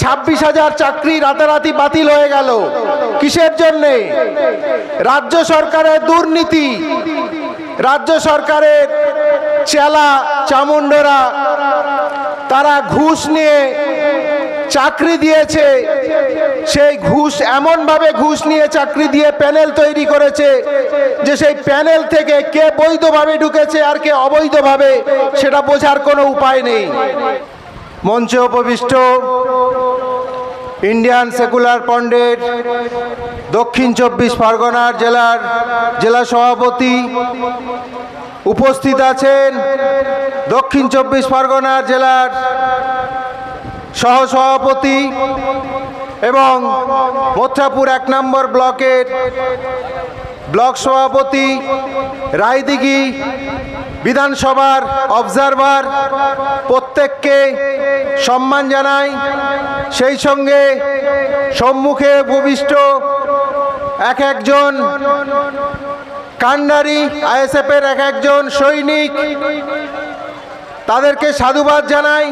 ছাব্বিশ হাজার চাকরি রাতারাতি বাতিল হয়ে গেল। কিসের জন্যে? রাজ্য সরকারের দুর্নীতি, রাজ্য সরকারের চেলা চামুন্ডরা তারা ঘুষ নিয়ে চাকরি দিয়েছে। সেই ঘুষ এমনভাবে ঘুষ নিয়ে চাকরি দিয়ে প্যানেল তৈরি করেছে যে সেই প্যানেল থেকে কে বৈধভাবে ঢুকেছে আর কে অবৈধভাবে, সেটা বোঝার কোনো উপায় নেই। মঞ্চে উপবিষ্ট ইন্ডিয়ান সেকুলার পন্ডের দক্ষিণ চব্বিশ পরগনার জেলার জেলা সভাপতি উপস্থিত আছেন দক্ষিণ চব্বিশ পরগনার জেলার সহসভাপতি এবং মথুরাপুর এক নম্বর ব্লকের ব্লক সভাপতি রায়দিঘি বিধানসভার অবজারভার প্রত্যেককে সম্মান জানাই। সেই সঙ্গে সম্মুখে উপবিষ্ট এক একজন কান্ডারি আইএসএফের এক একজন সৈনিক তাদেরকে সাধুবাদ জানাই।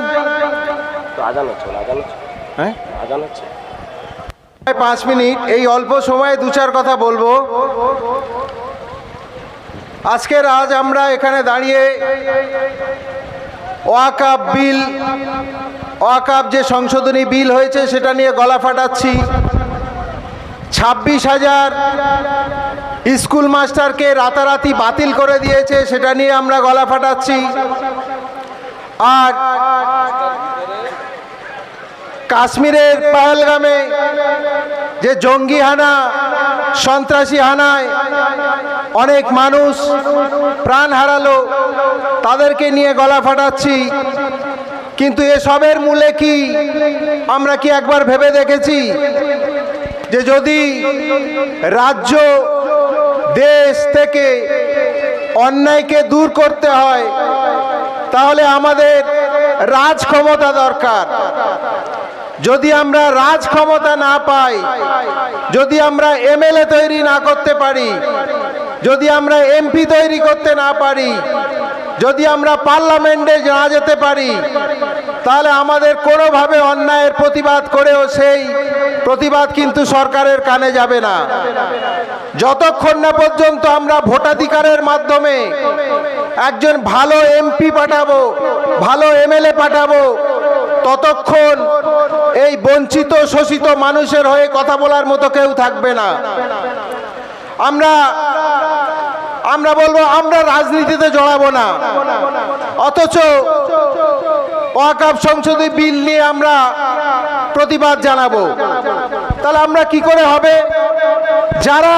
হ্যাঁ? পাঁচ মিনিট এই অল্প সময়ে দু চার কথা বলব। আজকের আজ আমরা এখানে দাঁড়িয়ে ওয়াকাপ বিল ওয়াকাপ যে সংশোধনী বিল হয়েছে সেটা নিয়ে গলা ফাটাচ্ছি। ছাব্বিশ হাজার স্কুল মাস্টারকে রাতারাতি বাতিল করে দিয়েছে, সেটা নিয়ে আমরা গলা ফাটাচ্ছি। আর কাশ্মীরের পাহেলগামে যে জঙ্গি হানা, সন্ত্রাসী হানায় অনেক মানুষ প্রাণ হারালো, তাদেরকে নিয়ে গলা ফাটাচ্ছি। কিন্তু এসবের মূলে কি আমরা কি একবার ভেবে দেখেছি? যে যদি রাজ্য, দেশ থেকে অন্যায়কে দূর করতে হয়, তাহলে আমাদের রাজ ক্ষমতা দরকার। যদি আমরা রাজ ক্ষমতা না পাই, যদি আমরা এমএলএ তৈরি না করতে পারি যদি আমরা এমপি তৈরি করতে না পারি, যদি আমরা পার্লামেন্টে না যেতে পারি, তাহলে আমাদের কোনোভাবে অন্যায়ের প্রতিবাদ করেও সেই প্রতিবাদ কিন্তু সরকারের কানে যাবে না। যতক্ষণ না পর্যন্ত আমরা ভোটাধিকারের মাধ্যমে একজন ভালো এমপি পাঠাবো, ভালো এমএলএ পাঠাবো, ততক্ষণ এই বঞ্চিত, শোষিত মানুষের হয়ে কথা বলার মতো কেউ থাকবে না। আমরা আমরা বলব, আমরা রাজনীতিতে জড়াবো না। অথচ ওয়াকাপ বিল নিয়ে আমরা প্রতিবাদ জানাব। তাহলে আমরা কি করে হবে? যারা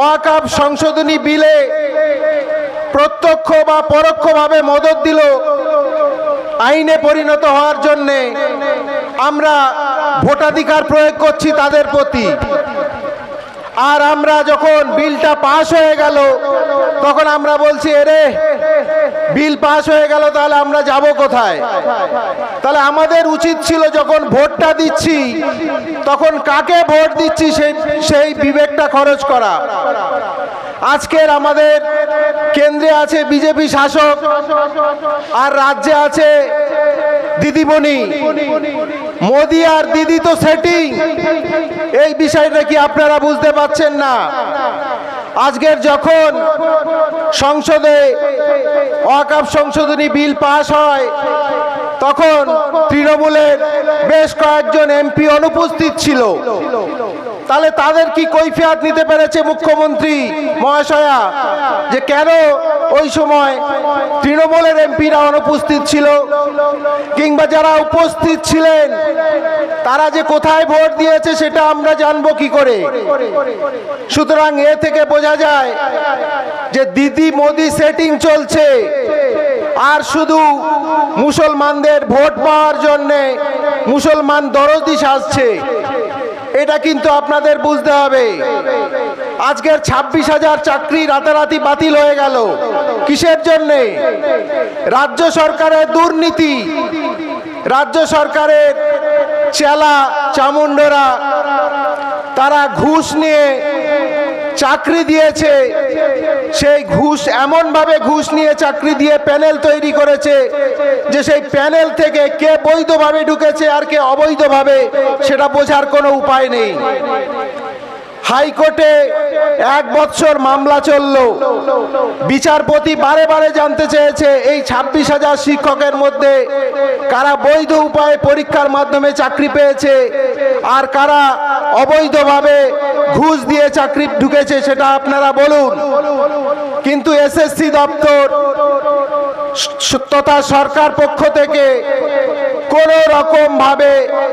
ওয়াকাপ সংশোধনী বিলে প্রত্যক্ষ বা পরোক্ষভাবে মদত দিল, আইনে পরিণত হওয়ার জন্যে আমরা ভোটাধিকার প্রয়োগ করছি তাদের প্রতি। আর আমরা যখন বিলটা পাশ হয়ে গেল, তখন আমরা বলছি, এরে, বিল পাশ হয়ে গেল, তাহলে আমরা যাব কোথায়? তাহলে আমাদের উচিত ছিল যখন ভোটটা দিচ্ছি, তখন কাকে ভোট দিচ্ছি সেই সেই বিবেকটা খরচ করা। আজকের আমাদের কেন্দ্রে আছে বিজেপি শাসক, আর রাজ্যে আছে দিদিমণি। মোদি আর দিদি তো সেটিং এই বিষয়টা কি আপনারা বুঝতে পারছেন না? আজকের যখন সংসদে ওয়াকাপ সংশোধনী বিল পাস হয়, তখন তৃণমূলের বেশ কয়েকজন এমপি অনুপস্থিত ছিল। তাহলে তাদের কি কৈফিয়াত নিতে পেরেছে মুখ্যমন্ত্রী মহাশয়া? যে কেন ওই সময় তৃণমূলের এমপিরা অনুপস্থিত ছিল। কিংবা যারা উপস্থিত ছিলেন, তারা যে কোথায় ভোট দিয়েছে সেটা আমরা জানব কি করে। সুতরাং এ থেকে বোঝা যায় যে দিদি মোদি সেটিং চলছে। আর শুধু মুসলমানদের ভোট পাওয়ার জন্যে মুসলমান দরদি সাজছে। এটা কিন্তু আপনাদের বুঝতে হবে। আজকের ছাব্বিশ হাজার চাকরি রাতারাতি বাতিল হয়ে গেল। কিসের জন্যে? রাজ্য সরকারের দুর্নীতি। রাজ্য সরকারের চেলা চামুন্ডরা তারা ঘুষ নিয়ে চাকরি দিয়েছে। সেই ঘুষ এমনভাবে ঘুষ নিয়ে চাকরি দিয়ে প্যানেল তৈরি করেছে যে সেই প্যানেল থেকে কে বৈধভাবে ঢুকেছে আর কে অবৈধভাবে, সেটা বোঝার কোনো উপায় নেই। হাইকোর্টে এক বছর মামলা চলল। বিচারপতি বারে বারে জানতে চেয়েছে, এই ছাব্বিশ হাজার শিক্ষকের মধ্যে কারা বৈধ উপায়ে পরীক্ষার মাধ্যমে চাকরি পেয়েছে আর কারা অবৈধভাবে ঘুষ দিয়ে চাকরি ঢুকেছে, সেটা আপনারা বলুন। কিন্তু এসএসসি দপ্তর তথা সরকার পক্ষ থেকে কোনো রকম ভাবে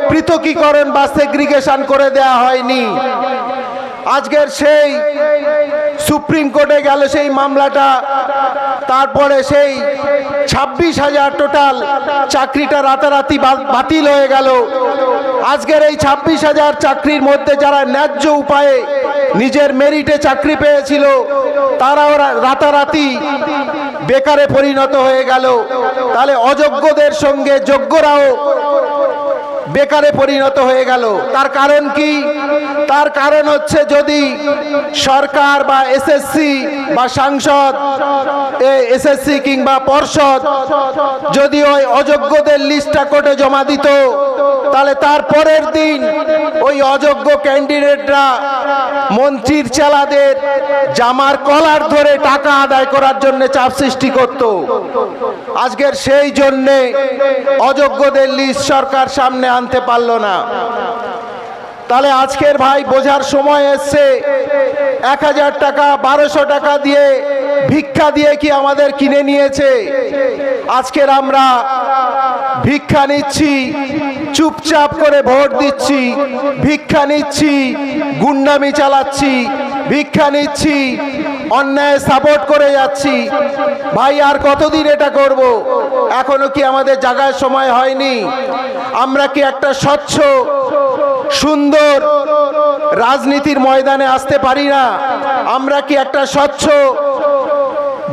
পৃথকীকরণ বা সেগ্রিগেশন করে দেয়া হয়নি। আজকের সেই সুপ্রিম কোর্টে গেল সেই মামলাটা। তারপরে সেই ছাব্বিশ হাজার টোটাল চাকরিটা রাতারাতি বাতিল হয়ে গেল। আজকের এই ছাব্বিশ হাজার চাকরির মধ্যে যারা ন্যায্য উপায়ে নিজের মেরিটে চাকরি পেয়েছিল, তারাও রাতারাতি বেকারে পরিণত হয়ে গেল। তাহলে অযোগ্যদের সঙ্গে যোগ্যরাও বেকারে পরিণত হয়ে গেল। তার কারণ কি? তার কারণ হচ্ছে যদি সরকার বা এসএসসি বা সাংসদ এসএসসি কিংবা পর্ষদ যদি ওই অযোগ্যদের লিস্টটা কোর্টে জমা দিত তাহলে তার পরের দিন ওই অযোগ্য ক্যান্ডিডেটরা মন্ত্রীর চেলাদের জামার কলার ধরে টাকা আদায় করার জন্য চাপ সৃষ্টি করত। আজকের সেই জন্যে অযোগ্যদের লিস্ট সরকার সামনে আনতে পারল না। তাহলে আজকের ভাই বোঝার সময় এসছে, এক হাজার টাকা, বারোশো টাকা দিয়ে ভিক্ষা দিয়ে কি আমাদের কিনে নিয়েছে? আজকের আমরা ভিক্ষা নিচ্ছি চুপচাপ করে ভোট দিচ্ছি, ভিক্ষা নিচ্ছি, গুন্ডামি চালাচ্ছি, ভিক্ষা নিচ্ছি, অন্যায় সাপোর্ট করে যাচ্ছি। ভাই, আর কতদিন এটা করব? এখনও কি আমাদের জাগার সময় হয়নি? আমরা কি একটা স্বচ্ছ, সুন্দর রাজনীতির ময়দানে আসতে পারি না? আমরা কি একটা স্বচ্ছ,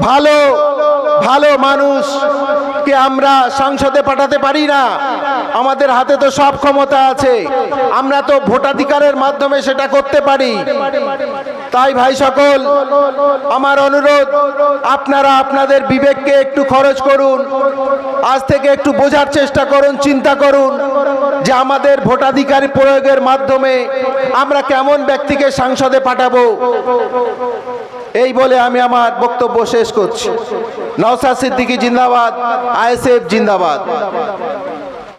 ভালো ভালো মানুষকে আমরা সংসদে পাঠাতে পারি না। আমাদের হাতে তো সব ক্ষমতা আছে। আমরা তো ভোটাধিকারের মাধ্যমে সেটা করতে পারি। তাই ভাই সকল, আমার অনুরোধ, আপনারা আপনাদের বিবেককে একটু খরচ করুন। আজ থেকে একটু বোঝার চেষ্টা করুন, চিন্তা করুন যে আমাদের ভোটাধিকার প্রয়োগের মাধ্যমে আমরা কেমন ব্যক্তিকে সংসদে পাঠাবো। এই বলে আমি আমার বক্তব্য শেষ করছি। নওসাদ সিদ্দিকী জিন্দাবাদ আইএসএফ জিন্দাবাদ।